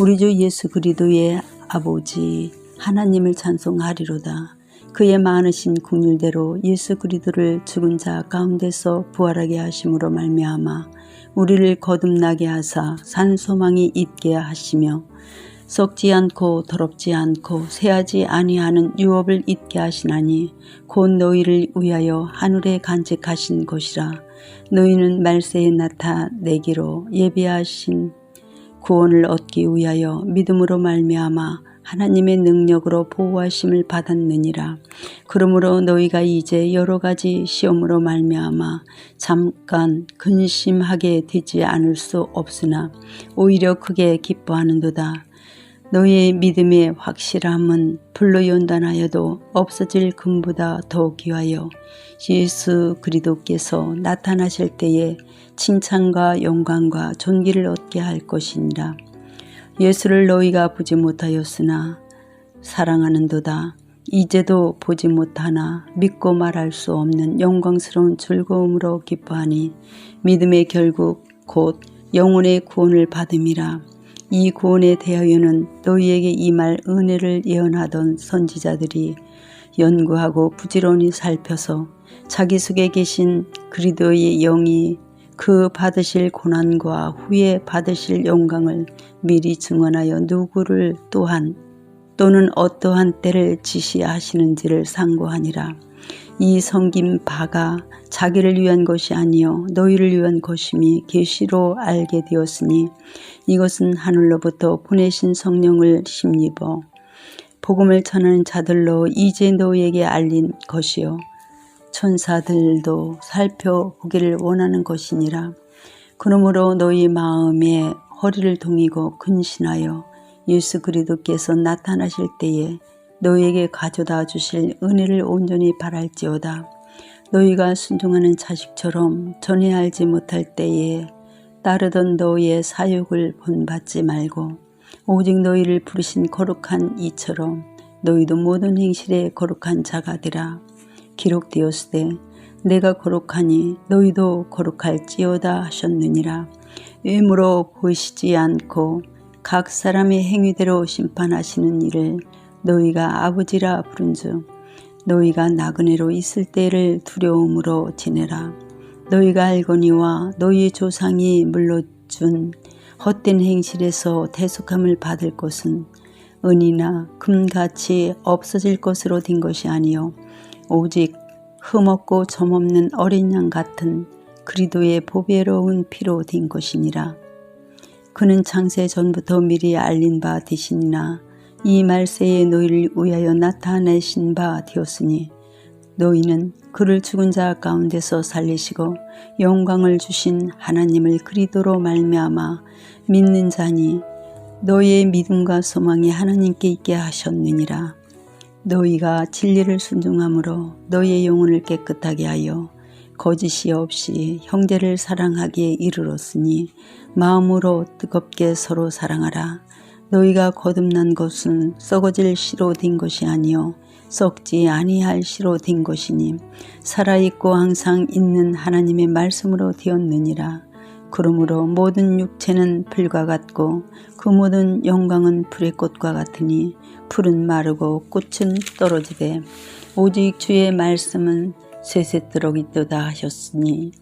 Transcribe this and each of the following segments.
우리 주 예수 그리스도의 아버지 하나님을 찬송하리로다. 그의 많으신 국률대로 예수 그리스도를 죽은 자 가운데서 부활하게 하심으로 말미암아 우리를 거듭나게 하사 산 소망이 있게 하시며 썩지 않고 더럽지 않고 새하지 아니하는 유업을 잊게 하시나니 곧 너희를 위하여 하늘에 간직하신 것이라 너희는 말세에 나타 내기로 예비하신 구원을 얻기 위하여 믿음으로 말미암아 하나님의 능력으로 보호하심을 받았느니라. 그러므로 너희가 이제 여러 가지 시험으로 말미암아 잠깐 근심하게 되지 않을 수 없으나 오히려 크게 기뻐하는도다. 너희의 믿음의 확실함은 불로 연단하여도 없어질 금보다 더 귀하여 예수 그리스도께서 나타나실 때에 칭찬과 영광과 존귀를 얻 게 할 것이니라. 예수를 너희가 보지 못하였으나 사랑하는도다. 이제도 보지 못하나 믿고 말할 수 없는 영광스러운 즐거움으로 기뻐하니 믿음의 결국 곧 영혼의 구원을 받음이라. 이 구원에 대하여는 너희에게 임할 은혜를 예언하던 선지자들이 연구하고 부지런히 살펴서 자기 속에 계신 그리도의 영이 그 받으실 고난과 후에 받으실 영광을 미리 증언하여 누구를 또한 또는 어떠한 때를 지시하시는지를 상고하니라. 이 섬김 바가 자기를 위한 것이 아니요 너희를 위한 것임이 계시로 알게 되었으니 이것은 하늘로부터 보내신 성령을 심입어 복음을 전하는 자들로 이제 너희에게 알린 것이요 천사들도 살펴보기를 원하는 것이니라. 그러므로 너희 마음에 허리를 동이고 근신하여 예수 그리스도께서 나타나실 때에 너희에게 가져다 주실 은혜를 온전히 바랄지어다. 너희가 순종하는 자식처럼 전에 알지 못할 때에 따르던 너희의 사욕을 본받지 말고 오직 너희를 부르신 거룩한 이처럼 너희도 모든 행실에 거룩한 자가 되라. 기록되었으되 내가 거룩하니 너희도 거룩할지어다 하셨느니라. 외모로 보시지 않고 각 사람의 행위대로 심판하시는 일을 너희가 아버지라 부른즉 너희가 나그네로 있을 때를 두려움으로 지내라. 너희가 알거니와 너희 조상이 물러준 헛된 행실에서 대속함을 받을 것은 은이나 금같이 없어질 것으로 된 것이 아니요 오직 흠없고 점없는 어린 양 같은 그리도의 보배로운 피로 된 것이니라. 그는 창세 전부터 미리 알린 바 되시니나 이 말세에 너희를 위하여 나타내신 바 되었으니 너희는 그를 죽은 자 가운데서 살리시고 영광을 주신 하나님을 그리도로 말미암아 믿는 자니 너희의 믿음과 소망이 하나님께 있게 하셨느니라. 너희가 진리를 순종함으로 너희의 영혼을 깨끗하게 하여 거짓이 없이 형제를 사랑하기에 이르렀으니 마음으로 뜨겁게 서로 사랑하라. 너희가 거듭난 것은 썩어질 씨로 된 것이 아니요 썩지 아니할 씨로 된 것이니 살아있고 항상 있는 하나님의 말씀으로 되었느니라. 그러므로 모든 육체는 불과 같고 그 모든 영광은 불의 꽃과 같으니 풀은 마르고 꽃은 떨어지되 오직 주의 말씀은 세세토록 있도다 하셨으니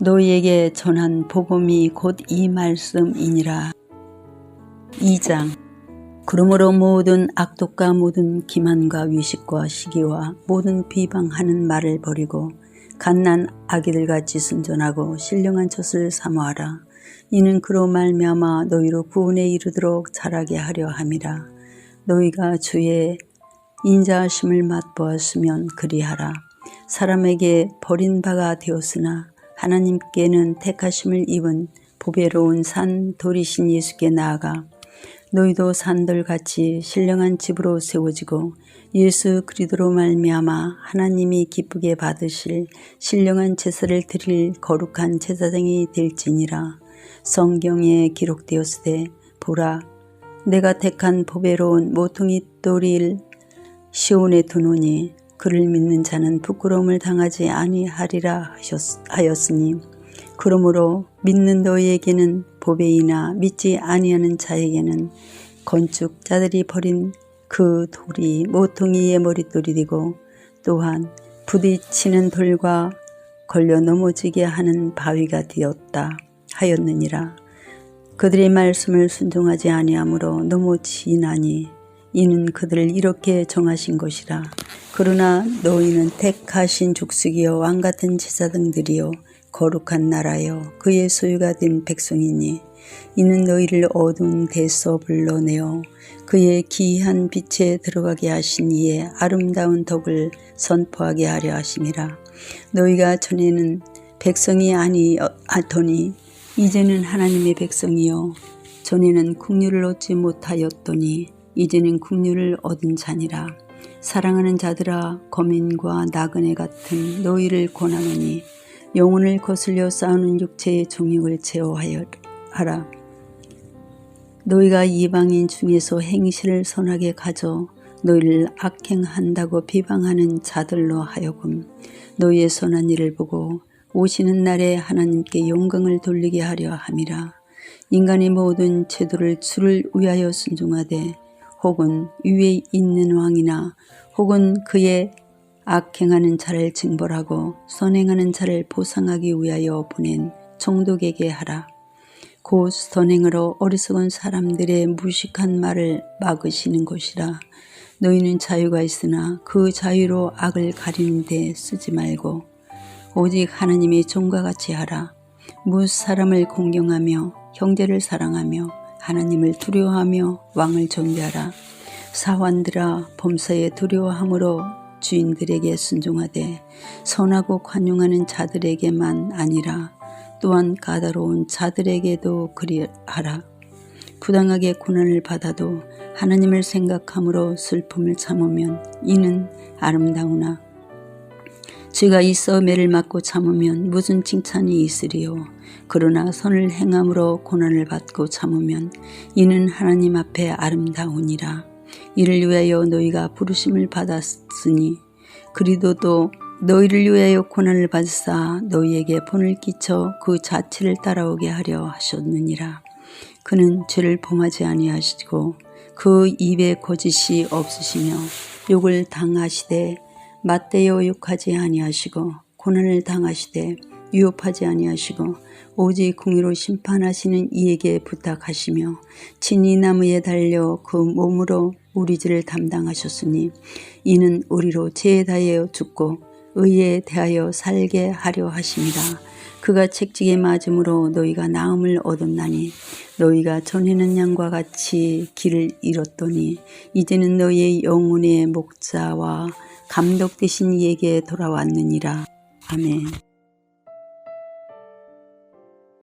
너희에게 전한 복음이 곧 이 말씀이니라. 2장 그러므로 모든 악독과 모든 기만과 위식과 시기와 모든 비방하는 말을 버리고 갓난 아기들같이 순전하고 신령한 젖을 사모하라. 이는 그로 말미암아 너희로 구원에 이르도록 자라게 하려 함이라. 너희가 주의 인자하심을 맛보았으면 그리하라. 사람에게 버린 바가 되었으나 하나님께는 택하심을 입은 보배로운 산 돌이신 예수께 나아가 너희도 산돌같이 신령한 집으로 세워지고 예수 그리스도로 말미암아 하나님이 기쁘게 받으실 신령한 제사를 드릴 거룩한 제사장이 될지니라. 성경에 기록되었으되 보라 내가 택한 보배로운 모퉁이 돌일 시온에 두노니 그를 믿는 자는 부끄러움을 당하지 아니하리라 하였으니 그러므로 믿는 너희에게는 보배이나 믿지 아니하는 자에게는 건축자들이 버린 그 돌이 모퉁이의 머릿돌이 되고 또한 부딪히는 돌과 걸려 넘어지게 하는 바위가 되었다 하였느니라. 그들의 말씀을 순종하지 아니하므로 넘어지나니 이는 그들을 이렇게 정하신 것이라. 그러나 너희는 택하신 족속이요 왕 같은 제사장들이요 거룩한 나라요 그의 소유가 된 백성이니 이는 너희를 어두운 데서 불러내어 그의 기이한 빛에 들어가게 하신 이의 아름다운 덕을 선포하게 하려 하심이라. 너희가 전에는 백성이 아니하더니 이제는 하나님의 백성이요. 전에는 국류를 얻지 못하였더니 이제는 국류를 얻은 자니라. 사랑하는 자들아 거민과 나그네 같은 너희를 권하노니 영혼을 거슬려 싸우는 육체의 종육을 제어하여 하라. 너희가 이방인 중에서 행실을 선하게 가져 너희를 악행한다고 비방하는 자들로 하여금 너희의 선한 일을 보고 오시는 날에 하나님께 영광을 돌리게 하려 함이라. 인간의 모든 제도를 주를 위하여 순종하되 혹은 위에 있는 왕이나 혹은 그의 악행하는 자를 징벌하고 선행하는 자를 보상하기 위하여 보낸 총독에게 하라. 곧 선행으로 어리석은 사람들의 무식한 말을 막으시는 것이라. 너희는 자유가 있으나 그 자유로 악을 가리는 데 쓰지 말고 오직 하나님의 종과 같이 하라. 무 사람을 공경하며 형제를 사랑하며 하나님을 두려워하며 왕을 존대하라. 사환들아 범사에 두려워함으로 주인들에게 순종하되 선하고 관용하는 자들에게만 아니라 또한 까다로운 자들에게도 그리하라. 부당하게 고난을 받아도 하나님을 생각함으로 슬픔을 참으면 이는 아름다우나 죄가 있어 매를 맞고 참으면 무슨 칭찬이 있으리요. 그러나 선을 행함으로 고난을 받고 참으면 이는 하나님 앞에 아름다우니라. 이를 위하여 너희가 부르심을 받았으니 그리도도 너희를 위하여 고난을 받으사 너희에게 본을 끼쳐 그 자체를 따라오게 하려 하셨느니라. 그는 죄를 범하지 아니하시고 그 입에 거짓이 없으시며 욕을 당하시되 맞대어 욕하지 아니하시고 고난을 당하시되 유업하지 아니하시고 오직 궁의로 심판하시는 이에게 부탁하시며 친히 나무에 달려 그 몸으로 우리 죄를 담당하셨으니 이는 우리로 죄에 대하여 죽고 의에 대하여 살게 하려 하십니다. 그가 책직에 맞음으로 너희가 나음을 얻었나니 너희가 전에는 양과 같이 길을 잃었더니 이제는 너희의 영혼의 목자와 감독 되신 이에게 돌아왔느니라. 아멘.